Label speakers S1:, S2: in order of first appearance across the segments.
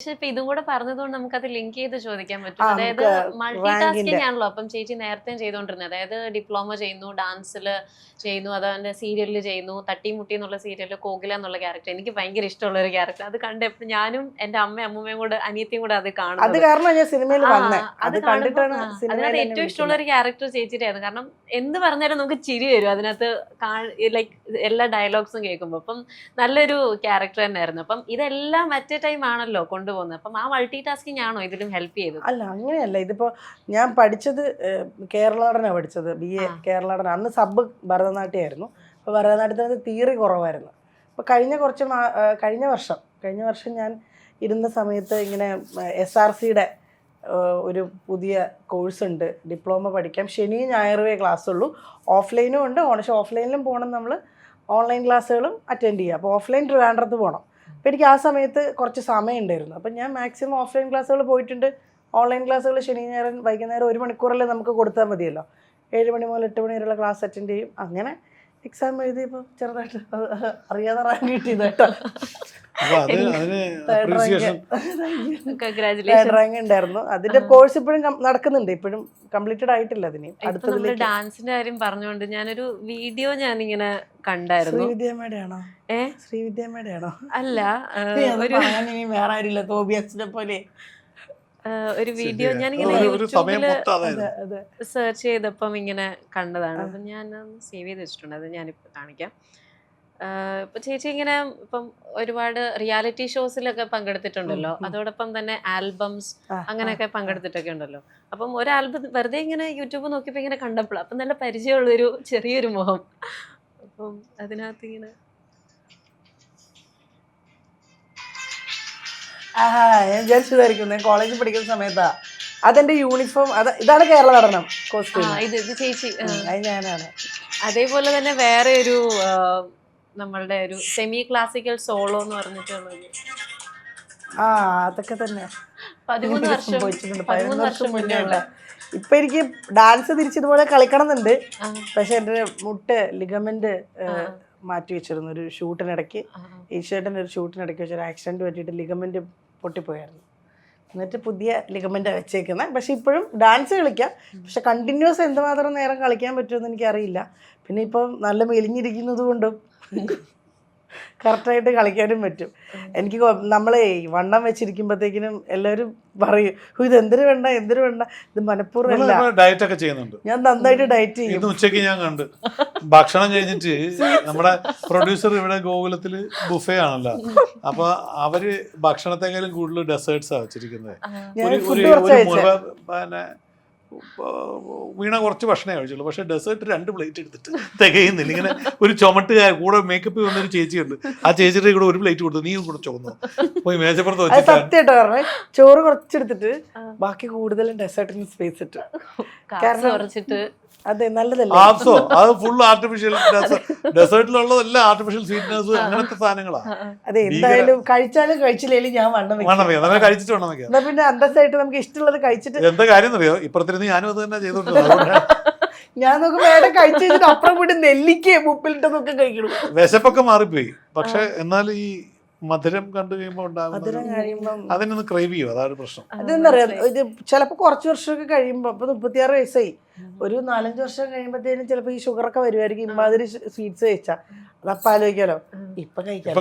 S1: പക്ഷെ ഇപ്പൊ ഇതും കൂടെ പറഞ്ഞതുകൊണ്ട് നമുക്ക് അത് ലിങ്ക് ചെയ്ത് ചോദിക്കാൻ പറ്റും. അതായത് മൾട്ടി ടാസ്കിംഗ് ആണല്ലോ. അപ്പം ചേച്ചി നേരത്തെ ചെയ്തോണ്ടിരുന്നത് അതായത് ഡിപ്ലോമ ചെയ്യുന്നു ഡാൻസിൽ ചെയ്യുന്നു അതുപോലെ സീരിയലിൽ ചെയ്യുന്നു തട്ടിമുട്ടി എന്നുള്ള സീരിയലിൽ കോകില എന്നുള്ള ക്യാരക്ടർ. എനിക്ക് ഭയങ്കര ഇഷ്ടമുള്ള ഒരു ക്യാരക്ടർ. അത് കണ്ട് എപ്പോഴും ഞാനും എന്റെ അമ്മയും അമ്മൂമ്മയും കൂടെ അനിയത്തിയും കൂടെ അത്
S2: കാണും
S1: അത്
S2: കാരണം ഞാൻ സിനിമയിൽ
S1: അത്
S2: കണ്ടിട്ടാണ്
S1: അതിനകത്ത് ഏറ്റവും ഇഷ്ടമുള്ള ഒരു ക്യാരക്ടർ ചേച്ചിട്ടായിരുന്നു കാരണം എന്ത് പറഞ്ഞാലും നമുക്ക് ചിരി വരും. അതിനകത്ത് ലൈക്ക് എല്ലാ ഡയലോഗ്സും കേൾക്കുമ്പോൾ അപ്പം നല്ലൊരു ക്യാരക്ടർ തന്നെയായിരുന്നു. അപ്പം ഇതെല്ലാം അറ്റ് ടൈം ആണല്ലോ. കൊണ്ടുപോകുന്നത്. അപ്പം ആ മൾട്ടി ടാസ്കിങ് ആണോ ഇതിലും ഹെൽപ്പ് ചെയ്തത്?
S2: അല്ല അങ്ങനെയല്ല. ഇതിപ്പോൾ ഞാൻ പഠിച്ചത് കേരളടനാണ് പഠിച്ചത്. ബി എ കേരളടന. അന്ന് സബ് ഭരതനാട്യമായിരുന്നു അപ്പോൾ ഭരതനാട്യത്തിനകത്ത് തിയറി കുറവായിരുന്നു. അപ്പോൾ കഴിഞ്ഞ കുറച്ച് കഴിഞ്ഞ വർഷം കഴിഞ്ഞ വർഷം ഞാൻ ഇരുന്ന സമയത്ത് ഇങ്ങനെ എസ് ആർ സിയുടെ ഒരു പുതിയ കോഴ്സ് ഉണ്ട് ഡിപ്ലോമ പഠിക്കാം. ശനി ഞായറുവേ ക്ലാസ് ഉള്ളൂ ഓഫ്ലൈനും ഉണ്ട്. പക്ഷേ ഓഫ്ലൈനിലും പോകണം നമ്മൾ ഓൺലൈൻ ക്ലാസ്സുകളും അറ്റൻഡ് ചെയ്യുക അപ്പോൾ ഓഫ്ലൈൻ ട്രിവാൻഡ്രത്ത് പോകണം അപ്പോൾ എനിക്ക് ആ സമയത്ത് കുറച്ച് സമയം ഉണ്ടായിരുന്നു അപ്പം ഞാൻ മാക്സിമം ഓഫ്ലൈൻ ക്ലാസ്സുകൾ പോയിട്ടുണ്ട്. ഓൺലൈൻ ക്ലാസ്സുകൾ ശനി ഞായർ വൈകുന്നേരം ഒരു മണിക്കൂറല്ലേ നമുക്ക് കൊടുത്താൽ മതിയല്ലോ. ഏഴ് മണി മുതൽ എട്ട് മണി വരെയുള്ള ക്ലാസ് അറ്റൻഡ് ചെയ്യും. അങ്ങനെ എക്സാം എഴുതിയപ്പോൾ ചെറുതായിട്ട് അറിയാതെ റാങ്ക് കിട്ടി കേട്ടോ.
S3: അപ്പൊ അത്
S2: തേർഡ്
S3: അപ്രീസിയേഷൻ
S2: റാങ്ക് ഉണ്ടായിരുന്നു. അതിന്റെ കോഴ്സ് ഇപ്പോഴും നടക്കുന്നുണ്ട്. ഇപ്പോഴും കംപ്ലീറ്റഡ് ആയിട്ടില്ല അതിന്. അടുത്ത
S1: ഡാൻസിന്റെ കാര്യം പറഞ്ഞുകൊണ്ട് ഞാനൊരു വീഡിയോ ഞാൻ ഇങ്ങനെ
S2: കണ്ടായിരുന്നു. ശ്രീവിദ്യമേടയാണോ
S1: ഏ?
S2: ശ്രീവിദ്യമയുടെ
S1: അല്ല ഒരു
S2: വേറെ ആരില്ല തോബിയസിനെ പോലെ.
S1: ഒരു വീഡിയോ ഞാനിങ്ങനെ
S3: ഇങ്ങനെ ഒരു സമയം
S2: യൂട്യൂബിൽ
S1: സെർച്ച് ചെയ്തപ്പം ഇങ്ങനെ കണ്ടതാണ്. അപ്പം ഞാൻ സേവ് ചെയ്ത് വെച്ചിട്ടുണ്ട്. അത് ഞാനിപ്പോൾ കാണിക്കാം. ഇപ്പൊ ചേച്ചി ഇങ്ങനെ ഇപ്പം ഒരുപാട് റിയാലിറ്റി ഷോസിലൊക്കെ പങ്കെടുത്തിട്ടുണ്ടല്ലോ. അതോടൊപ്പം തന്നെ ആൽബംസ് അങ്ങനെയൊക്കെ പങ്കെടുത്തിട്ടൊക്കെ ഉണ്ടല്ലോ. അപ്പം ഒരു ആൽബം വെറുതെ ഇങ്ങനെ യൂട്യൂബ് നോക്കിയപ്പോൾ ഇങ്ങനെ കണ്ടപ്പോൾ അപ്പം നല്ല പരിചയമുള്ളൊരു ചെറിയൊരു മുഖം. അപ്പം അതിനകത്ത് ഇങ്ങനെ
S2: ഞാൻ വിചാരിച്ചതായിരിക്കും. ഞാൻ കോളേജിൽ പഠിക്കുന്ന സമയത്താ. അതെന്റെ യൂണിഫോം അത് ഇതാണ് കേരള നടനം കോസ്റ്റ്യൂം
S1: ഇത് ഇത് ചേച്ചി ആ.
S2: അത് ഞാനാണ്.
S1: അതേപോലെ തന്നെ വേറെ ഒരു നമ്മളുടെ ഒരു സെമി ക്ലാസിക്കൽ സോളോ എന്ന് പറഞ്ഞിട്ടുള്ളത്
S2: ആ അതൊക്കെ തന്നെ.
S1: പതിമൂന്ന് വർഷം
S2: സംഭവിച്ചിട്ടുണ്ട്. പതിനൊന്ന്
S1: വർഷം
S2: വർഷം
S1: മുന്നേ ഉള്ള
S2: ഇപ്പൊ എനിക്ക് ഡാൻസ് തിരിച്ചതുപോലെ കളിക്കണം എന്നുണ്ട്
S1: ആ,
S2: പക്ഷെ എന്റെ മുട്ട് ലിഗമെന്റ് മാറ്റി വെച്ചിരുന്നു. ഒരു ഷൂട്ടിനിടയ്ക്ക് ഈശ്വരന്റെ ഒരു ഷൂട്ടിനിടയ്ക്ക് വെച്ചൊരു ആക്സിഡന്റ് പറ്റിയിട്ട് ലിഗമെന്റ് പൊട്ടിപ്പോയായിരുന്നു. എന്നിട്ട് പുതിയ ലിഗമെന്റ് വെച്ചേക്കുന്നത് പക്ഷേ ഇപ്പോഴും ഡാൻസ് കളിക്കാം. പക്ഷെ കണ്ടിന്യൂസ് എന്തുമാത്രം നേരം കളിക്കാൻ പറ്റുമെന്ന് എനിക്കറിയില്ല. പിന്നെ ഇപ്പം നല്ല മെലിഞ്ഞിരിക്കുന്നത് കൊണ്ടും കറക്റ്റായിട്ട് കളിക്കാനും പറ്റും. എനിക്ക് നമ്മളെ വണ്ണം വെച്ചിരിക്കുമ്പോഴത്തേക്കിനും എല്ലാവരും പറയും "ഹോ, ഇത് എന്തിനു വേണ്ട എന്തിനു വേണ്ട ഇത് മനഃപൂർവം
S3: ഡയറ്റ് ഒക്കെ ചെയ്യുന്നുണ്ട്.
S2: ഞാൻ നന്നായിട്ട് ഡയറ്റ് ചെയ്യും.
S3: ഉച്ചയ്ക്ക് ഞാൻ കണ്ട്. ഭക്ഷണം കഴിഞ്ഞിട്ട് നമ്മുടെ പ്രൊഡ്യൂസർ ഇവിടെ ഗോകുലത്തിൽ ബുഫേ ആണല്ലോ. അപ്പൊ അവർ ഭക്ഷണത്തെക്കാളും കൂടുതൽ ഡെസേർട്സാ വെച്ചിരിക്കുന്നത്. വീണ കുറച്ച് ഭക്ഷണമേ കഴിച്ചുള്ളൂ. പക്ഷെ ഡെസേർട്ട് രണ്ട് പ്ലേറ്റ് എടുത്തിട്ട് തികയുന്നില്ല. ഇങ്ങനെ ഒരു ചുമട്ടുകാർ കൂടെ മേക്കപ്പ് വന്നൊരു ചേച്ചിയുണ്ട്. ആ ചേച്ചിയുടെ കൂടെ ഒരു പ്ലേറ്റ് കൊടുത്തു. നീയും കൂടെ ചുമന്നു? പോയി മേശപ്പുറത്ത്
S2: അത്
S3: വെച്ചിട്ട്
S2: സത്യമായിട്ട് പറഞ്ഞേ. ചോറ് കുറച്ചെടുത്തിട്ട് ബാക്കി കൂടുതലും ഡെസേർട്ടിന് സ്പേസ് ഇട്ട്. കാരണം- അതെ നല്ലതല്ലേ?
S3: ആപ്സോ അത് ഫുൾ ആർട്ടിഫിഷ്യൽ ഡെസേർട്ടിലുള്ളതെല്ലാം ആർട്ടിഫിഷ്യൽ സ്വീറ്റ്നസ് അങ്ങനത്തെ സാധനങ്ങളാ.
S1: ആ, ആ.
S2: അതെ എന്തായാലും കഴിച്ചാലും കഴിച്ചില്ലേലും ഞാൻ വണ്ണം വെക്കും.
S3: നമ്മൾ കഴിച്ചിട്ട് വേണം
S2: എന്നാ പിന്നെ അന്തസ്സായിട്ട് നമുക്ക് ഇഷ്ടമുള്ളത് കഴിച്ചിട്ട്
S3: എന്താ കാര്യം അറിയോ ഇപ്പുറത്തിരുന്ന് ഞാനും അത് തന്നെ ചെയ്തോണ്ടിരുന്നത്
S2: ഞാൻ നോക്കുമ്പോ ഏടെ കഴിച്ചു വെച്ചിട്ട് അപ്പുറം കൂടി നെല്ലിക്ക ഉപ്പിലിട്ടതൊക്കെ കഴിക്കണം.
S3: വിശപ്പൊക്കെ മാറിപ്പോയി. പക്ഷെ എന്നാൽ ഈ മധുരം കണ്ടു കഴിയുമ്പോൾ അതിനൊന്ന് ക്രൈവ് ചെയ്യും അതാണ് പ്രശ്നം.
S1: അതെന്നറിയാം.
S2: ഇത് ചിലപ്പോ കുറച്ച് വർഷമൊക്കെ കഴിയുമ്പോൾ ഇപ്പൊ മുപ്പത്തിയാറ് വയസ്സായി. ഒരു നാലഞ്ച് വർഷം കഴിയുമ്പോഴത്തേനും ചിലപ്പോ ഈ ഷുഗർ ഒക്കെ വരുമായിരിക്കും ഇമാതിരി സ്വീറ്റ്സ് കഴിച്ചാൽ അതപ്പം ആലോചിക്കാലോ. ഇപ്പൊ കഴിക്കാം.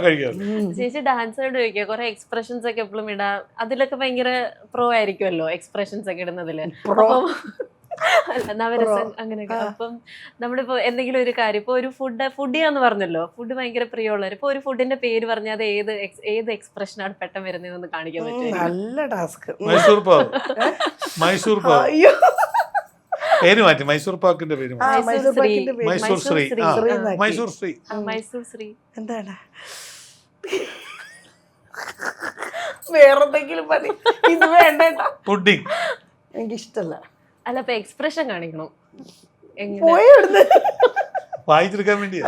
S1: ചേച്ചി ഡാൻസ് ആയിട്ട് ചോദിക്കുക കുറെ എക്സ്പ്രഷൻസ് ഒക്കെ എപ്പോഴും ഇടാ. അതിലൊക്കെ ഭയങ്കര പ്രോ ആയിരിക്കുമല്ലോ എക്സ്പ്രഷൻസ് ഒക്കെ ഇടുന്നതിൽ.
S2: Pro.
S1: നവരസം. അങ്ങനെയൊക്കെ. അപ്പം നമ്മളിപ്പോ എന്തെങ്കിലും ഒരു കാര്യം ഇപ്പൊ ഒരു ഫുഡ് ഫുഡിയാന്ന് പറഞ്ഞല്ലോ. ഫുഡ് ഭയങ്കര പ്രിയമുള്ളവർ ഇപ്പൊ ഒരു ഫുഡിന്റെ പേര് പറഞ്ഞാൽ അത് ഏത് ഏത് എക്സ്പ്രഷനാണ് പെട്ടെന്ന് വരുന്നതെന്ന് കാണിക്കാൻ പറ്റും
S2: നല്ല ടാസ്ക്
S3: മൈസൂർ പാവ്. മൈസൂർ പാവ്. പേര് മാറ്റി. മൈസൂർ പാക്കിന്റെ പേര്
S1: മൈസൂർ ശ്രീ.
S2: പാക്കിന്റെ പേര്.
S3: മൈസൂർ ശ്രീ. മൈസൂർ ശ്രീ.
S2: എന്താണ്? വേറെന്തെങ്കിലും മതി. ഇത് വേണ്ട.
S3: പുഡിംഗ്
S2: എനിക്കിഷ്ടല്ല.
S1: അല്ല അപ്പൊ എക്സ്പ്രഷൻ കാണിക്കണം? എങ്ങനെ?
S3: വായിച്ചെടുക്കാൻ വേണ്ടിയാ.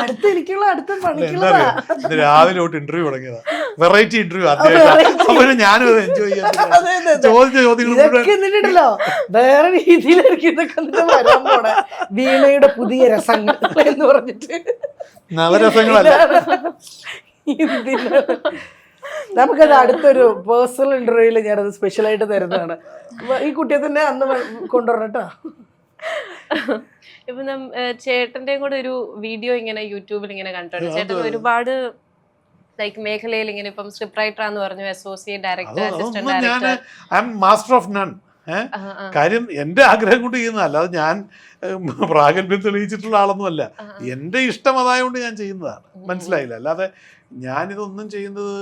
S2: അടുത്ത എനിക്കുള്ള അടുത്ത
S3: എന്താ
S2: പണിക്കുള്ളതാ
S3: ഇന്ന് രാവിലെ തൊട്ട് ഇന്റർവ്യൂ തുടങ്ങിയതാ. വെറൈറ്റി ഇന്റർവ്യൂ ആദ്യമായിട്ട്. ഞാനും അത് എൻജോയ് ചെയ്യാൻ
S2: അതെ, അതെ, അതെ.
S3: ചോദിച്ച ചോദ്യങ്ങൾ മുഴുവൻ
S2: ഇതൊക്കെ എന്നിട്ടുണ്ടല്ലോ വേറെ രീതിയിലായിരിക്കും ഇതൊക്കെ എന്നിട്ട് വരാൻ പോണെ. വീണയുടെ പുതിയ രസങ്ങൾ എന്ന് പറഞ്ഞിട്ട്.
S3: നവരസങ്ങളല്ല
S2: എന്തിനാണ്? നമുക്കത് അടുത്തൊരു പേഴ്സണൽ ഇന്റർവ്യൂവിൽ ഞാനത് സ്പെഷ്യലായിട്ട് തരുന്നതാണ്. ഈ കുട്ടിയെ തന്നെ അന്ന് കൊണ്ടുവരണട്ടോ.
S1: ഇപ്പൊ നം ചേട്ടന്റെയും കൂടെ ഒരു വീഡിയോ ഇങ്ങനെ യൂട്യൂബിൽ ഇങ്ങനെ കണ്ടിട്ടുണ്ട്. ചേട്ടൻ ഒരുപാട് ലൈക് മേഖലയിൽ ഇങ്ങനെ ഇപ്പം സ്ക്രിപ്റ്റ് റൈറ്റർ എന്ന് പറഞ്ഞു associate director assistant director
S3: I am master of none കാര്യം എന്റെ ആഗ്രഹം കൊണ്ട് ചെയ്യുന്നതല്ല അല്ലാതെ ഞാൻ പ്രാഗൽഭ്യം തെളിയിച്ചിട്ടുള്ള ആളൊന്നുമല്ല. എന്റെ ഇഷ്ടം അതായതുകൊണ്ട് ഞാൻ ചെയ്യുന്നതാണ്. മനസ്സിലായില്ല. അല്ലാതെ ഞാനിതൊന്നും ചെയ്യുന്നത്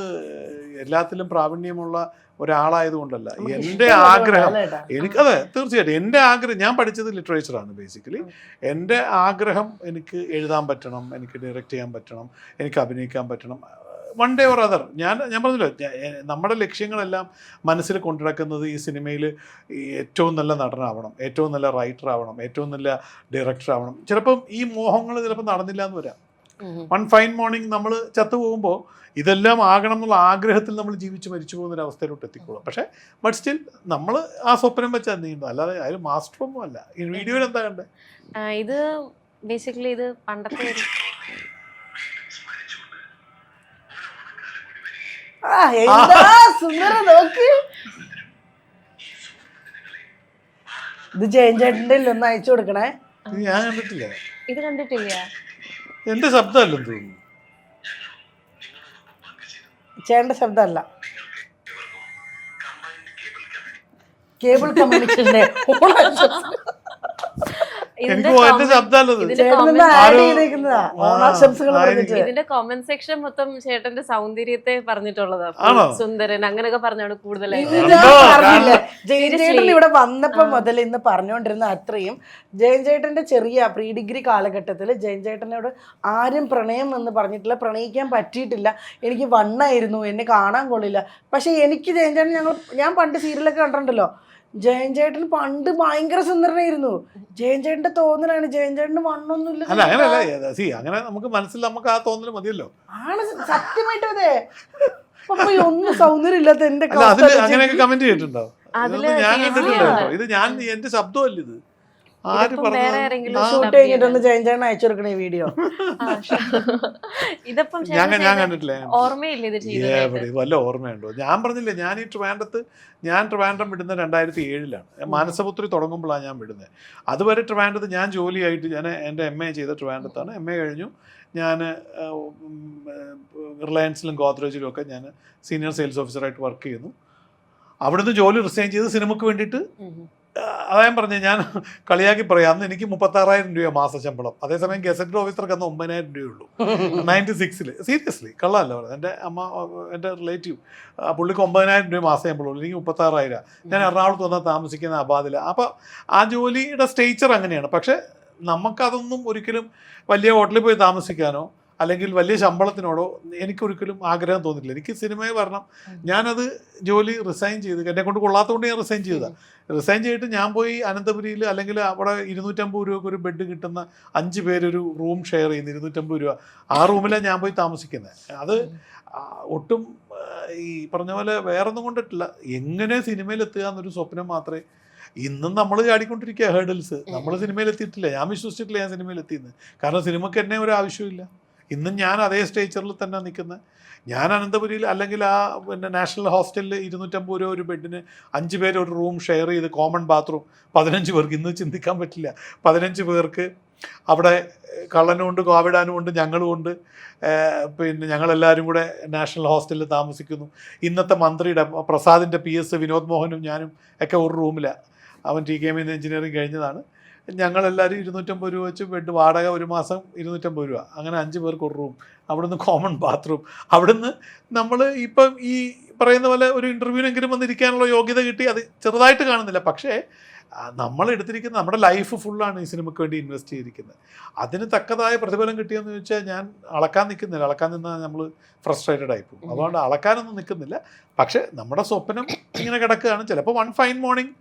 S3: എല്ലാത്തിലും പ്രാവീണ്യമുള്ള ഒരാളായതുകൊണ്ടല്ല. എന്റെ ആഗ്രഹം എനിക്കതെ തീർച്ചയായിട്ടും. എന്റെ ആഗ്രഹം ഞാൻ പഠിച്ചത് ലിറ്ററേച്ചറാണ് ബേസിക്കലി എന്റെ ആഗ്രഹം എനിക്ക് എഴുതാൻ പറ്റണം എനിക്ക് ഡയറക്റ്റ് ചെയ്യാൻ പറ്റണം എനിക്ക് അഭിനയിക്കാൻ പറ്റണം. വൺ ഡേ ഓർ അതർ ഞാൻ ഞാൻ പറഞ്ഞല്ലോ നമ്മുടെ ലക്ഷ്യങ്ങളെല്ലാം മനസ്സിൽ കൊണ്ടുനടക്കുന്നത് ഈ സിനിമയിൽ ഏറ്റവും നല്ല നടനാവണം ഏറ്റവും നല്ല റൈറ്റർ ആവണം ഏറ്റവും നല്ല ഡയറക്ടർ ആവണം. ചിലപ്പം ഈ മോഹങ്ങൾ ചിലപ്പോൾ നടന്നില്ല എന്ന് വരാം വൺ ഫൈൻ മോർണിംഗ് നമ്മൾ ചത്തു പോകുമ്പോൾ ഇതെല്ലാം ആകണം എന്നുള്ള ആഗ്രഹത്തിൽ നമ്മൾ ജീവിച്ച് മരിച്ചു പോകുന്ന ഒരു അവസ്ഥയിലോട്ട് എത്തിക്കോളും. പക്ഷേ ബട്ട് സ്റ്റിൽ നമ്മൾ ആ സ്വപ്നം വെച്ചാൽ നീണ്ടു അല്ലാതെ അതിൽ മാസ്റ്ററൊന്നും അല്ല ഈ വീഡിയോയിൽ എന്താ കണ്ടത്
S1: ഇത് ബേസിക്കലി ഇത് പണ്ടത്തെ ഒരു
S2: നോക്ക്. ഇത് ജയൻ ചേട്ടന്റെ ഒന്ന് അയച്ചു കൊടുക്കണേ.
S3: ഞാൻ കണ്ടിട്ടില്ല.
S1: ഇത് കണ്ടിട്ടില്ല.
S3: എന്റെ ശബ്ദമല്ലെന്ന് തോന്നുന്നു.
S2: ചേട്ടന്റെ ശബ്ദമല്ല. കേബിൾ കമ്മ്യൂണിക്കേഷന്റെ
S3: എനിക്ക് ശബ്ദമല്ലത്
S1: ഇതിന്റെ കോമന്റ് സെക്ഷൻ മൊത്തം ചേട്ടന്റെ സൗന്ദര്യത്തെ പറഞ്ഞിട്ടുള്ളതാ.
S3: ആണോ?
S1: സുന്ദരൻ അങ്ങനെയൊക്കെ പറഞ്ഞാണ് കൂടുതലായിട്ട്
S2: ഞാൻ ജയൻ ചേട്ടൻ ഇവിടെ വന്നപ്പോ മുതൽ ഇന്ന് പറഞ്ഞുകൊണ്ടിരുന്ന അത്രയും ജയൻ ചേട്ടന്റെ ചെറിയ പ്രീ ഡിഗ്രി കാലഘട്ടത്തിൽ ജയൻ ചേട്ടനോട് ആരും പ്രണയം എന്ന് പറഞ്ഞിട്ടില്ല പ്രണയിക്കാൻ പറ്റിയിട്ടില്ല. എനിക്ക് വണ്ണായിരുന്നു എന്നെ കാണാൻ കൊള്ളില്ല. പക്ഷെ എനിക്ക് ജയൻ ചേട്ടൻ ഞങ്ങൾ ഞാൻ പണ്ട് സീരിയലൊക്കെ കണ്ടിട്ടുണ്ടല്ലോ. ജയൻ ചേട്ടൻ പണ്ട് ഭയങ്കര സുന്ദരനായിരുന്നു. ജയൻ ചേട്ടന്റെ തോന്നലാണ്. ജയൻ ചേട്ടന് വണ്ണൊന്നുമില്ല
S3: അല്ല അങ്ങനെയല്ല സി അങ്ങനെ നമുക്ക് മനസ്സിൽ നമുക്ക് ആ തോന്നൽ മതിയല്ലോ.
S2: ആണ് സത്യമായിട്ടും അതെ. ഒന്നും സൗന്ദര്യം ഇല്ലാത്ത എന്റെ
S3: അങ്ങനെയൊക്കെ കമന്റ് ചെയ്തിട്ടുണ്ടോ? അതിൽ ഞാൻ കണ്ടിട്ടില്ല ഇത് ഞാൻ എന്റെ ശബ്ദമല്ല ഇത്. ആര് പറഞ്ഞു?
S1: ആരെങ്കിലും
S3: ആ,
S2: ഷൂട്ട് കഴിഞ്ഞിട്ട് ഒന്ന് ജയൻ ചേട്ടൻ അയച്ചു കൊടുക്കണേ വീഡിയോ.
S1: ഇതിപ്പം
S3: ഞാൻ ഞാൻ കണ്ടിട്ടില്ല
S1: ഓർമ്മയില്ല ഇത്
S3: വല്ല ഓർമ്മയുണ്ടോ? ഞാൻ പറഞ്ഞില്ലേ ഞാൻ ഈ ട്രിവാൻഡ്രത്ത് ഞാൻ ട്രിവാൻഡ്രം വിടുന്നത് രണ്ടായിരത്തി ഏഴിലാണ് മാനസപുത്രി തുടങ്ങുമ്പോഴാണ് ഞാൻ വിടുന്നത്. അതുവരെ ട്രിവാൻഡ്രത്ത് ഞാൻ ജോലിയായിട്ട് ഞാൻ എന്റെ എം എ ചെയ്ത ട്രിവാൻഡ്രത്താണ്. എം എ കഴിഞ്ഞു. ഞാൻ റിലയൻസിലും ഗോദ്രേജിലും ഒക്കെ ഞാൻ സീനിയർ സെയിൽസ് ഓഫീസറായിട്ട് വർക്ക് ചെയ്യുന്നു. അവിടുന്ന് ജോലി റിസൈൻ ചെയ്ത് സിനിമയ്ക്ക് വേണ്ടിയിട്ട്
S1: ഉം.
S3: പറഞ്ഞു ഞാൻ കളിയാക്കി പറയാം. അന്ന് എനിക്ക് മുപ്പത്താറായിരം രൂപ മാസ ശമ്പളം. അതേസമയം ഗസറ്റഡ് ഓഫീസർക്ക് അന്ന് ഒമ്പതിനായിരം രൂപയുള്ളൂ. നയന്റി സിക്സിൽ സീരിയസ്ലി കള്ളല്ല പറഞ്ഞത് എന്റെ അമ്മ എന്റെ റിലേറ്റീവ് പുള്ളിക്ക് ഒമ്പതിനായിരം രൂപ മാസ ശമ്പളമുള്ളൂ. എനിക്ക് മുപ്പത്താറായിരം. ഞാൻ എറണാകുളത്ത് വന്നാൽ താമസിക്കുന്ന അബാദില അപ്പോൾ ആ ജോലിയുടെ സ്റ്റേച്ചർ അങ്ങനെയാണ്. പക്ഷേ നമുക്കതൊന്നും ഒരിക്കലും വലിയ ഹോട്ടലിൽ പോയി താമസിക്കാനോ അല്ലെങ്കിൽ വലിയ ശമ്പളത്തിനോടോ എനിക്കൊരിക്കലും ആഗ്രഹം തോന്നിയിട്ടില്ല. എനിക്ക് സിനിമയെ വരണം. ഞാനത് ജോലി റിസൈൻ ചെയ്ത് എന്നെ കൊണ്ട് കൊള്ളാത്തതുകൊണ്ട് ഞാൻ റിസൈൻ ചെയ്തതാണ് റിസൈൻ ചെയ്തിട്ട് ഞാൻ പോയി അനന്തപുരിയിൽ അല്ലെങ്കിൽ അവിടെ ഇരുന്നൂറ്റമ്പത് രൂപയ്ക്ക് ഒരു ബെഡ് കിട്ടുന്ന അഞ്ച് പേരൊരു റൂം ഷെയർ ചെയ്യുന്ന ഇരുന്നൂറ്റമ്പത് രൂപ. ആ റൂമിലാണ് ഞാൻ പോയി താമസിക്കുന്നത് അത് ഒട്ടും ഈ പറഞ്ഞ പോലെ വേറൊന്നും കൊണ്ടിട്ടില്ല. എങ്ങനെ സിനിമയിൽ എത്തുക എന്നൊരു സ്വപ്നം മാത്രമേ ഇന്നും നമ്മൾ ചാടിക്കൊണ്ടിരിക്കുക ഹേർഡിൽസ് നമ്മൾ സിനിമയിൽ എത്തിയിട്ടില്ല ഞാൻ വിശ്വസിച്ചിട്ടില്ല ഞാൻ സിനിമയിൽ എത്തിയെന്ന് കാരണം സിനിമയ്ക്ക് എന്നെ ഒരു ആവശ്യമില്ല ഇന്നും ഞാൻ അതേ സ്റ്റേച്ചറിൽ തന്നെ നിൽക്കുന്നത് ഞാൻ അനന്തപുരിയിൽ അല്ലെങ്കിൽ ആ പിന്നെ നാഷണൽ ഹോസ്റ്റലിൽ ഇരുന്നൂറ്റമ്പത് രൂപ ഒരു ബെഡിന് അഞ്ച് പേര് ഒരു റൂം ഷെയർ ചെയ്ത് കോമൺ ബാത്റൂം. പതിനഞ്ച് പേർക്ക് ഇന്ന് ചിന്തിക്കാൻ പറ്റില്ല. പതിനഞ്ച് പേർക്ക് അവിടെ കള്ളനും ഉണ്ട് കോവിഡാനും ഉണ്ട് ഞങ്ങളും ഉണ്ട്. ഏഹ് പിന്നെ ഞങ്ങളെല്ലാവരും കൂടെ നാഷണൽ ഹോസ്റ്റലിൽ താമസിക്കുന്നു. ഇന്നത്തെ മന്ത്രിയുടെ പ്രസാദിന്റെ പി എസ് വിനോദ് മോഹനും ഞാനും ഒക്കെ ഒരു റൂമിലാണ്. അവൻ ടി കെ എം എഞ്ചിനീയറിംഗ് കഴിഞ്ഞതാണ്. ഞങ്ങളെല്ലാവരും ഇരുന്നൂറ്റമ്പത് രൂപ വെച്ച് ബെഡ് വാടക ഒരു മാസം ഇരുന്നൂറ്റമ്പത് രൂപ. അങ്ങനെ അഞ്ച് പേർക്ക് ഒരു റൂം അവിടുന്ന് കോമൺ ബാത്റൂം അവിടുന്ന് നമ്മൾ ഇപ്പം ഈ പറയുന്ന പോലെ ഒരു ഇന്റർവ്യൂവിനെങ്കിലും വന്നിരിക്കാനുള്ള യോഗ്യത കിട്ടി അത് ചെറുതായിട്ട് കാണുന്നില്ല. പക്ഷേ നമ്മൾ എടുത്തിരിക്കുന്ന നമ്മുടെ ലൈഫ് ഫുള്ളാണ് ഈ സിനിമയ്ക്ക് വേണ്ടി ഇൻവെസ്റ്റ് ചെയ്തിരിക്കുന്നത്. അതിന് തക്കതായ പ്രതിഫലം കിട്ടിയെന്ന് ചോദിച്ചാൽ ഞാൻ അളക്കാൻ നിൽക്കുന്നില്ല. അളക്കാൻ നിന്നാൽ നമ്മൾ ഫ്രസ്ട്രേറ്റഡ് ആയി പോകും. അതുകൊണ്ട് അളക്കാനൊന്നും നിൽക്കുന്നില്ല. പക്ഷേ നമ്മുടെ സ്വപ്നം ഇങ്ങനെ കിടക്കുകയാണ്. ചിലപ്പോൾ വൺ ഫൈൻ മോർണിംഗ്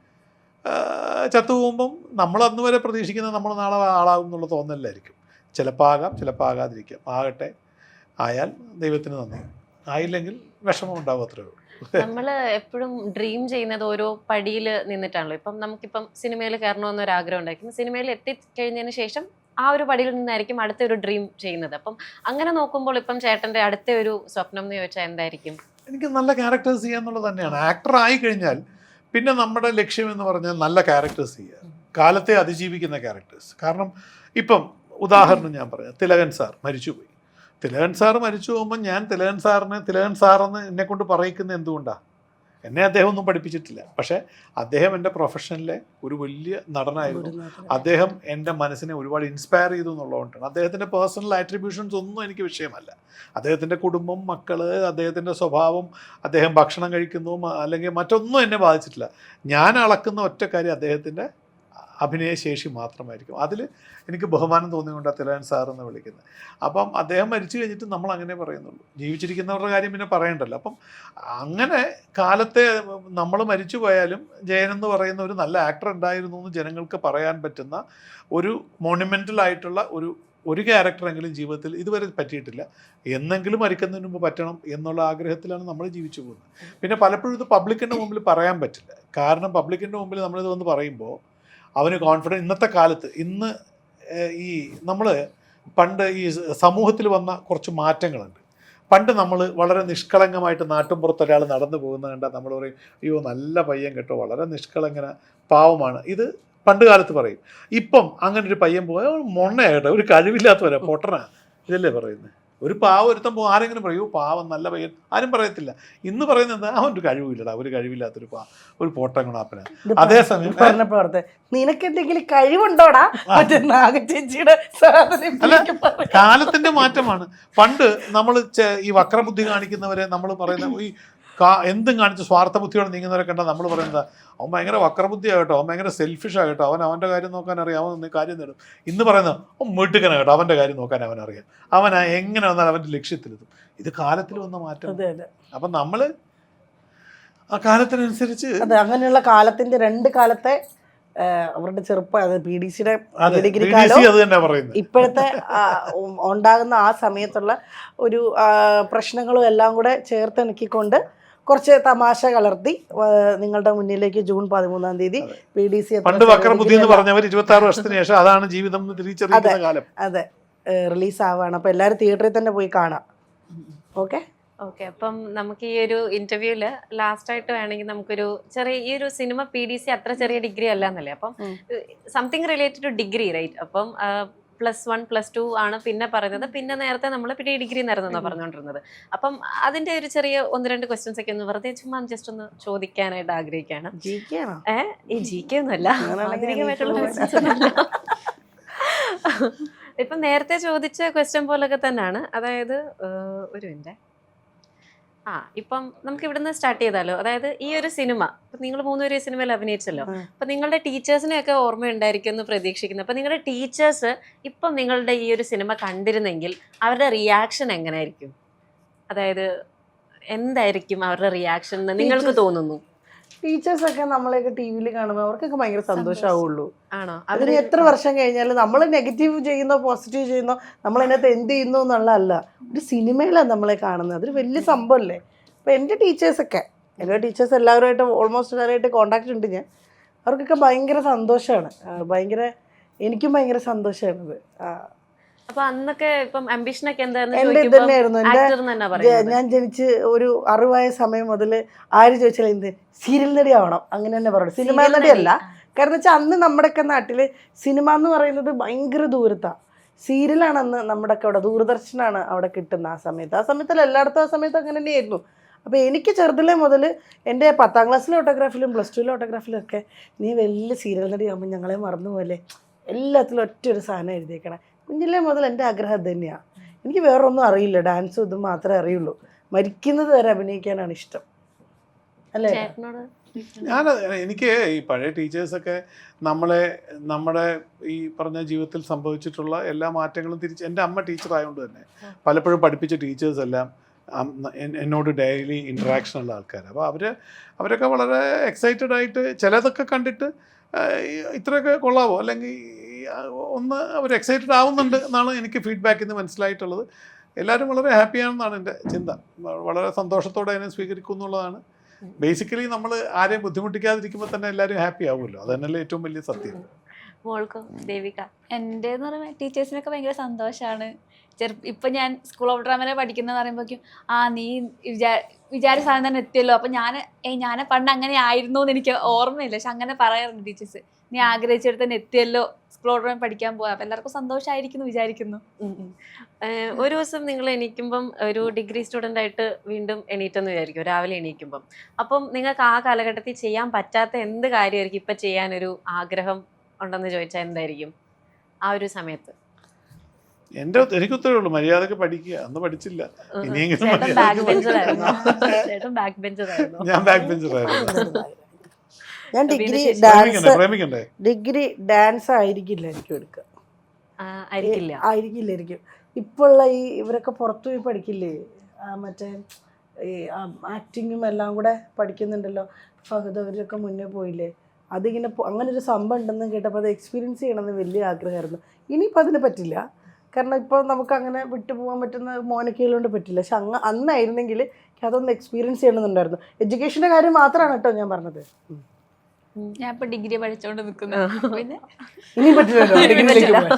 S3: ചത്തു പോകുമ്പം നമ്മൾ അന്ന് വരെ പ്രതീക്ഷിക്കുന്ന നമ്മൾ നാളെ ആളാകും എന്നുള്ള തോന്നലായിരിക്കും ചിലപ്പോൾ ആകാം ചിലപ്പോൾ ആകാതിരിക്കാം. ആകട്ടെ. ആയാൽ ദൈവത്തിന് നന്ദി. ആയില്ലെങ്കിൽ വിഷമം ഉണ്ടാവും അത്രേ ഉള്ളൂ.
S1: നമ്മൾ എപ്പോഴും ഡ്രീം ചെയ്യുന്നത് ഓരോ പടിയിൽ നിന്നിട്ടാണല്ലോ. ഇപ്പം നമുക്കിപ്പം സിനിമയിൽ കയറണമെന്ന് ഒരു ആഗ്രഹം ഉണ്ടായിരിക്കും സിനിമയിൽ എത്തിക്കഴിഞ്ഞതിന് ശേഷം ആ ഒരു പടിയിൽ നിന്നായിരിക്കും അടുത്ത ഒരു ഡ്രീം ചെയ്യുന്നത്. അപ്പം അങ്ങനെ നോക്കുമ്പോൾ ഇപ്പം ചേട്ടന്റെ അടുത്ത ഒരു സ്വപ്നം എന്ന് ചോദിച്ചാൽ എന്തായിരിക്കും?
S3: എനിക്ക് നല്ല ക്യാരക്ടേഴ്സ് ചെയ്യാന്നുള്ളത് തന്നെയാണ്. ആക്ടർ ആയി കഴിഞ്ഞാൽ പിന്നെ നമ്മുടെ ലക്ഷ്യം എന്ന് പറഞ്ഞാൽ നല്ല ക്യാരക്ടേഴ്സ് ചെയ്യുക. കാലത്തെ അതിജീവിക്കുന്ന ക്യാരക്ടേഴ്സ് കാരണം ഇപ്പം ഉദാഹരണം ഞാൻ പറയാം. തിലകൻ സാർ മരിച്ചുപോയി. തിലകൻ സാർ മരിച്ചു പോകുമ്പോൾ ഞാൻ തിലകൻ സാറിന് തിലകൻ സാറെന്ന് എന്നെ കൊണ്ട് പറയിക്കുന്നത് എന്തുകൊണ്ടാണ് എന്നെ അദ്ദേഹം ഒന്നും പഠിപ്പിച്ചിട്ടില്ല. പക്ഷെ അദ്ദേഹം എന്റെ പ്രൊഫഷനിലെ ഒരു വലിയ നടനായിരുന്നു. അദ്ദേഹം എന്റെ മനസ്സിനെ ഒരുപാട് ഇൻസ്പയർ ചെയ്തു എന്നുള്ളതുകൊണ്ടാണ്. അദ്ദേഹത്തിന്റെ പേഴ്സണൽ ആട്രിബ്യൂഷൻസ് ഒന്നും എനിക്ക് വിഷയമല്ല. അദ്ദേഹത്തിന്റെ കുടുംബം മക്കൾ അദ്ദേഹത്തിന്റെ സ്വഭാവം അദ്ദേഹം ഭക്ഷണം കഴിക്കുന്നു അല്ലെങ്കിൽ മറ്റൊന്നും എന്നെ ബാധിച്ചിട്ടില്ല. ഞാൻ അളക്കുന്ന ഒറ്റ കാര്യം അദ്ദേഹത്തിന്റെ അഭിനയശേഷി മാത്രമായിരിക്കും. അതിൽ എനിക്ക് ബഹുമാനം തോന്നിയുകൊണ്ട് തിലകൻ സാർ എന്ന് വിളിക്കുന്നത്. അപ്പം അദ്ദേഹം മരിച്ചു കഴിഞ്ഞിട്ട് നമ്മൾ അങ്ങനെ പറയുന്നുള്ളൂ. ജീവിച്ചിരിക്കുന്നവരുടെ കാര്യം പിന്നെ പറയണ്ടല്ലോ. അപ്പം അങ്ങനെ കാലത്തെ നമ്മൾ മരിച്ചു പോയാലും ജയൻ എന്ന് പറയുന്ന ഒരു നല്ല ആക്ടർ ഉണ്ടായിരുന്നു എന്ന് ജനങ്ങൾക്ക് പറയാൻ പറ്റുന്ന ഒരു മോണുമെന്റൽ ആയിട്ടുള്ള ഒരു ഒരു ക്യാരക്ടറെങ്കിലും ജീവിതത്തിൽ ഇതുവരെ പറ്റിയിട്ടില്ല. എന്നെങ്കിലും മരിക്കുന്നതിന് മുമ്പ് പറ്റണം എന്നുള്ള ആഗ്രഹത്തിലാണ് നമ്മൾ ജീവിച്ചു പോകുന്നത്. പിന്നെ പലപ്പോഴും ഇത് പബ്ലിക്കിന്റെ മുമ്പിൽ പറയാൻ പറ്റില്ല. കാരണം പബ്ലിക്കിന്റെ മുമ്പിൽ നമ്മളിത് വന്ന് പറയുമ്പോൾ അവന് കോൺഫിഡൻസ് ഇന്നത്തെ കാലത്ത് ഇന്ന് ഈ നമ്മൾ പണ്ട് ഈ സമൂഹത്തിൽ വന്ന കുറച്ച് മാറ്റങ്ങളുണ്ട്. പണ്ട് നമ്മൾ വളരെ നിഷ്കളങ്കമായിട്ട് നാട്ടിൻപുറത്ത് ഒരാൾ നടന്നു പോകുന്ന കണ്ടാൽ നമ്മൾ പറയും അയ്യോ നല്ല പയ്യൻ കേട്ടോ വളരെ നിഷ്കളങ്കന പാവമാണ്. ഇത് പണ്ട് കാലത്ത് പറയും. ഇപ്പം അങ്ങനെ ഒരു പയ്യൻ പോയാൽ മൊണ്ണയാകട്ടെ ഒരു കഴിവില്ലാത്തവരാ പൊട്ടനാ ഇതല്ലേ പറയുന്നത് ഒരു പാവ ഒരുത്തം പോകും ആരെങ്കിലും പറയൂ പാവം നല്ല പയ്യൻ. ആരും പറയത്തില്ല. ഇന്ന് പറയുന്നത് എന്താ? അവൻ ഒരു കഴിവില്ലടാ ഒരു കഴിവില്ലാത്തൊരു പാ ഒരു പോട്ടം ഗുണാപ്പന. അതേസമയം
S2: പറഞ്ഞപ്പോ ഓർത്തെ നിനക്ക് എന്തെങ്കിലും കഴിവുണ്ടോടാ? നാഗചേച്ചിയുടെ.
S3: കാലത്തിന്റെ മാറ്റമാണ്. പണ്ട് നമ്മൾ ഈ വക്രബുദ്ധി കാണിക്കുന്നവരെ നമ്മൾ പറയുന്ന ഈ എന്തും കാണിച്ച് സ്വാർത്ഥ ബുദ്ധിയോടെ നീങ്ങുന്നവരെ കണ്ടാൽ നമ്മൾ പറയുന്നത് അവൻ ഭയങ്കര വക്രബുദ്ധിയാകട്ടോ അവൻ ഭയങ്കര സെൽഫിഷ് ആകട്ടോ അവൻ അവന്റെ കാര്യം നോക്കാൻ അറിയാം അവൻ കാര്യം നേടും. ഇന്ന് പറയുന്നത് അവൻ കേട്ടോ അവന്റെ കാര്യം നോക്കാൻ അവൻ അറിയാം. അവൻ എങ്ങനെ വന്നാൽ അവന്റെ ലക്ഷ്യത്തിലെത്തും ഇത് കാലത്തിൽ വന്ന മാറ്റം. അപ്പം നമ്മൾ ആ കാലത്തിനനുസരിച്ച്
S2: അതെ അങ്ങനെയുള്ള കാലത്തിന്റെ രണ്ട് കാലത്തെ അവരുടെ ചെറുപ്പം അത് പി ഡി സിയുടെ ഡിഗ്രി ഇപ്പോഴത്തെ ഉണ്ടാകുന്ന ആ സമയത്തുള്ള ഒരു പ്രശ്നങ്ങളും എല്ലാം കൂടെ ചേർത്തിണക്കിക്കൊണ്ട് കുറച്ച് തമാശ കലർത്തി നിങ്ങളുടെ മുന്നിലേക്ക് ജൂൺ പതിമൂന്നാം തീയതി പി ഡി സി
S3: പണ്ട് വക്രബുദ്ധി എന്ന് പറഞ്ഞവർ ഇരുപത്തി ആറ് വർഷത്തിന് ശേഷം അതാണ് ജീവിതം തിരിച്ചറിയുന്ന കാലം.
S2: അതെ. റിലീസ് ആവുകയാണ് അപ്പൊ എല്ലാവരും തിയേറ്ററിൽ തന്നെ പോയി കാണാം. ഓക്കെ?
S1: ഓക്കെ അപ്പം നമുക്ക് ഈ ഒരു ഇന്റർവ്യൂൽ ലാസ്റ്റ് ആയിട്ട് വേണമെങ്കിൽ നമുക്കൊരു ചെറിയ ഈ ഒരു സിനിമ പി ഡി സി അത്ര ചെറിയ ഡിഗ്രി അല്ല എന്നല്ലേ? അപ്പം something related to degree right? അപ്പം പ്ലസ് വൺ പ്ലസ് ടു ആണ് പിന്നെ പറയുന്നത്. പിന്നെ നേരത്തെ നമ്മൾ പിന്നെ ഡിഗ്രി എന്നായിരുന്നു പറഞ്ഞുകൊണ്ടിരുന്നത് അപ്പം അതിന്റെ ഒരു ചെറിയ ഒന്ന് രണ്ട് ക്വസ്റ്റ്യൻസ് ഒക്കെ ഒന്ന് വെറുതെ ചുമ്മാ ജസ്റ്റ് ഒന്ന് ചോദിക്കാനായിട്ട് ആഗ്രഹിക്കുകയാണ്
S2: ആണോ?
S1: ഈ ജി കെ ഒന്നുമല്ല.
S2: അങ്ങനെയാണെങ്കിൽ
S1: ആധുനികമായിട്ടുള്ള
S2: എനിക്ക്
S1: ഒന്നുമല്ല. ഇപ്പൊ നേരത്തെ ചോദിച്ച ക്വസ്റ്റ്യൻ പോലൊക്കെ തന്നെയാണ് അതായത് ഒരു മിനിറ്റ് ആ ഇപ്പം നമുക്ക് ഇവിടുന്ന് സ്റ്റാർട്ട് ചെയ്താലോ? അതായത് ഈ ഒരു സിനിമ നിങ്ങൾ മൂന്നുപേര് ഈ സിനിമയിൽ അഭിനയിച്ചല്ലോ. അപ്പൊ നിങ്ങളുടെ ടീച്ചേഴ്സിനെയൊക്കെ ഓർമ്മയുണ്ടായിരിക്കും എന്ന് പ്രതീക്ഷിക്കുന്നു. അപ്പൊ നിങ്ങളുടെ ടീച്ചേഴ്സ് ഇപ്പം നിങ്ങളുടെ ഈ ഒരു സിനിമ കണ്ടിരുന്നെങ്കിൽ അവരുടെ റിയാക്ഷൻ എങ്ങനെയായിരിക്കും അതായത് എന്തായിരിക്കും അവരുടെ റിയാക്ഷൻ എന്ന് നിങ്ങൾക്ക് തോന്നുന്നു?
S2: ടീച്ചേഴ്സ് ഒക്കെ നമ്മളെയൊക്കെ ടി വിയിൽ കാണുമ്പോൾ അവർക്കൊക്കെ ഭയങ്കര സന്തോഷമാവുള്ളൂ
S1: ആണോ?
S2: അതിന് എത്ര വർഷം കഴിഞ്ഞാലും നമ്മൾ നെഗറ്റീവ് ചെയ്യുന്നോ പോസിറ്റീവ് ചെയ്യുന്നോ നമ്മൾ അതിനകത്ത് എന്ത് ചെയ്യുന്നു എന്നുള്ളതല്ല. ഒരു സിനിമയിലാണ് നമ്മളെ കാണുന്നത്. അതൊരു വലിയ സംഭവമല്ലേ അപ്പോൾ എന്റെ ടീച്ചേഴ്സൊക്കെ എന്റെ ടീച്ചേഴ്സ് എല്ലാവരുമായിട്ട് ഓൾമോസ്റ്റ് എല്ലാവരുമായിട്ട് കോണ്ടാക്റ്റ് ഉണ്ട് ഞാൻ. അവർക്കൊക്കെ ഭയങ്കര സന്തോഷമാണ് ഭയങ്കര എനിക്കും ഭയങ്കര സന്തോഷമാണത്
S1: അപ്പൊ അന്നൊക്കെ ഇപ്പം അംബിഷനൊക്കെ എന്താന്ന്
S2: എന്റെ ഇത് തന്നെയായിരുന്നു
S1: പറയുന്നത്?
S2: ഞാൻ ജനിച്ച് ഒരു അറിവായ സമയം മുതൽ ആര് ചോദിച്ചാൽ എന്ത്? സീരിയൽ നടി ആവണം. അങ്ങനെ തന്നെ പറയണം. സിനിമ നടിയല്ല. കാരണം വെച്ചാൽ അന്ന് നമ്മുടെയൊക്കെ നാട്ടിൽ സിനിമ എന്ന് പറയുന്നത് ഭയങ്കര ദൂരത്താണ് സീരിയലാണ് അന്ന് നമ്മുടെയൊക്കെ അവിടെ ദൂരദർശനാണ് അവിടെ കിട്ടുന്ന ആ സമയത്ത്. ആ സമയത്തല്ല എല്ലായിടത്തും ആ സമയത്ത് അങ്ങനെ തന്നെയായിരുന്നു. അപ്പോൾ എനിക്ക് ചെറുതിലെ മുതൽ എന്റെ പത്താം ക്ലാസ്സിലെ ഓട്ടോഗ്രാഫിലും പ്ലസ് ടുവിലെ ഓട്ടോഗ്രാഫിലും ഒക്കെ നീ വലിയ സീരിയൽ നടിയാകുമ്പോൾ ഞങ്ങളെ മറന്നു പോലെ എല്ലാത്തിലും ഒറ്റ ഒരു സാധനം എഴുതിയേക്കണേ. കുഞ്ഞിലെ മുതൽ എന്റെ ആഗ്രഹം അത് തന്നെയാണ് എനിക്ക് വേറൊന്നും അറിയില്ല. ഡാൻസും ഇതും മാത്രമേ അറിയുള്ളൂ. മരിക്കുന്നത് വരെ അഭിനയിക്കാനാണ് ഇഷ്ടം. അല്ലേ?
S3: ഞാൻ എനിക്ക് ഈ പഴയ ടീച്ചേഴ്സൊക്കെ നമ്മളെ നമ്മുടെ ഈ പറഞ്ഞ ജീവിതത്തിൽ സംഭവിച്ചിട്ടുള്ള എല്ലാ മാറ്റങ്ങളും തിരിച്ച് എന്റെ അമ്മ ടീച്ചർ ആയതുകൊണ്ട് തന്നെ പലപ്പോഴും പഠിപ്പിച്ച ടീച്ചേഴ്സ് എല്ലാം എന്നോട് ഡെയിലി ഇൻട്രാക്ഷൻ ഉള്ള ആൾക്കാർ അപ്പോൾ അവർ അവരൊക്കെ വളരെ എക്സൈറ്റഡ് ആയിട്ട് ചിലതൊക്കെ കണ്ടിട്ട് ഇത്രയൊക്കെ കൊള്ളാവോ? അല്ലെങ്കിൽ ഒന്ന് അവർ എക്സൈറ്റഡ് ആവുന്നുണ്ട് എന്നാണ് എനിക്ക് ഫീഡ്ബാക്കിൽ നിന്ന് മനസ്സിലായിട്ടുള്ളത്. എല്ലാവരും വളരെ ഹാപ്പിയാണെന്നാണ് എന്റെ ചിന്ത. വളരെ സന്തോഷത്തോടെ അതിനെ സ്വീകരിക്കും എന്നുള്ളതാണ്. ബേസിക്കലി നമ്മൾ ആരെയും ബുദ്ധിമുട്ടിക്കാതിരിക്കുമ്പോൾ തന്നെ എല്ലാവരും ഹാപ്പി ആവുമല്ലോ. അത് തന്നെയല്ലേ ഏറ്റവും വലിയ സത്യം.
S1: മോൾക്കോ ദേവിക?
S4: എന്റെ എന്ന് പറയുമ്പോൾ ടീച്ചേഴ്സിനൊക്കെ ഭയങ്കര സന്തോഷമാണ് ചെറു ഇപ്പൊ ഞാൻ സ്കൂൾ ഓഫ് ഡ്രാമയിലെ പഠിക്കുന്ന പറയുമ്പോഴേക്കും ആ നീ വിചാ വിചാരിച്ച സാധനം തന്നെ എത്തിയല്ലോ. അപ്പൊ ഞാൻ ഏ ഞാൻ പണ്ട് അങ്ങനെ ആയിരുന്നു എന്ന് എനിക്ക് ഓർമ്മയില്ല. പക്ഷെ അങ്ങനെ പറയാറുണ്ട് ടീച്ചേഴ്സ്. നീ ആഗ്രഹിച്ചെടുത്ത് തന്നെ എത്തിയല്ലോ. ഓഫ് പഠിക്കാൻ പോവാ. അപ്പൊ എല്ലാവർക്കും സന്തോഷമായിരിക്കുന്നു വിചാരിക്കുന്നു.
S1: ഒരു ദിവസം നിങ്ങൾ എണീക്കുമ്പം ഒരു ഡിഗ്രി സ്റ്റുഡന്റ് ആയിട്ട് വീണ്ടും എണീറ്റെന്ന് വിചാരിക്കും രാവിലെ എണീക്കുമ്പം. അപ്പം നിങ്ങൾക്ക് ആ കാലഘട്ടത്തിൽ ചെയ്യാൻ പറ്റാത്ത എന്ത് കാര്യമായിരിക്കും ഇപ്പം ചെയ്യാനൊരു ആഗ്രഹം ഉണ്ടെന്ന് ചോദിച്ചാൽ എന്തായിരിക്കും? ആ ഒരു സമയത്ത്.
S3: എന്റെ എനിക്ക് ഉത്തരവേ ഉള്ളൂ മര്യാദയ്ക്ക് പഠിക്കുക. അന്ന് പഠിച്ചില്ല. ഇനിയെങ്കിലും
S1: ചേട്ടൻ ബാക്ക്
S3: മര്യാദയ്ക്ക്
S1: ചേട്ടൻ ബാക്ക് ബെഞ്ചറായിരുന്നോ
S3: ഞാൻ ബാക്ക് ബെഞ്ചറായിരുന്നു
S2: ഞാൻ ഡിഗ്രി ഡാൻസ്
S3: പ്രേമിക്കണ്ടേ പ്രേമിക്കണ്ടേ?
S2: ഡിഗ്രി ഡാൻസ് ആയിരിക്കില്ല എനിക്ക് എടുക്കുക
S1: ആ, ആയിരിക്കില്ല.
S2: എനിക്ക്. ഇപ്പോഴുള്ള ഈ ഇവരൊക്കെ പുറത്തു പോയി പഠിക്കില്ലേ? മറ്റേ ഈ ആക്ടിങ്ങും എല്ലാം കൂടെ പഠിക്കുന്നുണ്ടല്ലോ. ഫഹദ് അവരൊക്കെ മുന്നേ പോയില്ലേ? അതിങ്ങനെ അങ്ങനെ ഒരു സംഭവം ഉണ്ടെന്ന് കേട്ടപ്പോൾ അത് എക്സ്പീരിയൻസ് ചെയ്യണമെന്ന് വലിയ ആഗ്രഹമായിരുന്നു. ഇനിയിപ്പോൾ അതിന് പറ്റില്ല. കാരണം ഇപ്പോൾ നമുക്ക് അങ്ങനെ വിട്ടുപോകാൻ പറ്റുന്ന മോനൊക്കെയുള്ളതുകൊണ്ട് പറ്റില്ല. പക്ഷെ അങ്ങ് അന്നായിരുന്നെങ്കിൽ അതൊന്ന് എക്സ്പീരിയൻസ് ചെയ്യണമെന്നുണ്ടായിരുന്നു. എഡ്യൂക്കേഷന്റെ കാര്യം മാത്രമാണ് കേട്ടോ ഞാൻ പറഞ്ഞത്.
S4: ഞാൻ ഇപ്പൊ ഡിഗ്രി പഠിച്ചോണ്ട് നിൽക്കുന്നു പിന്നെ
S2: ഇനി പറ്റില്ലല്ലോ ഡിഗ്രിയിലേക്ക് പോകാൻ.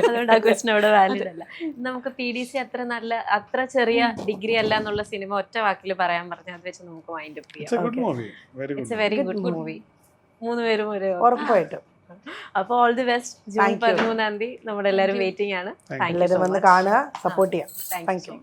S1: അതുകൊണ്ട് ആ ക്വസ്റ്റൻ അവിടെ വാലിഡ് അല്ല. നമുക്ക് പി ഡി സി അത്ര നല്ല അത്ര ചെറിയ ഡിഗ്രി അല്ല എന്നുള്ള സിനിമ ഒറ്റ വാക്കിൽ പറയാൻ പറഞ്ഞു അത് വെച്ച് നമുക്ക് mind up
S3: it's a good movie very
S1: it's
S3: good
S1: a very good movie മൂന്ന് പേരും ഒരു
S2: ഉറപ്പായിട്ടും.
S1: അപ്പോൾ all the best June
S2: Thank you.
S1: പതിമൂന്നാം തീയതി നമ്മളെല്ലാവരും വെയിറ്റിംഗ് ആണ്.
S3: Thank you.
S2: എല്ലാവരും വന്ന് കാണുക സപ്പോർട്ട് ചെയ്യാം
S1: താങ്ക്
S2: യു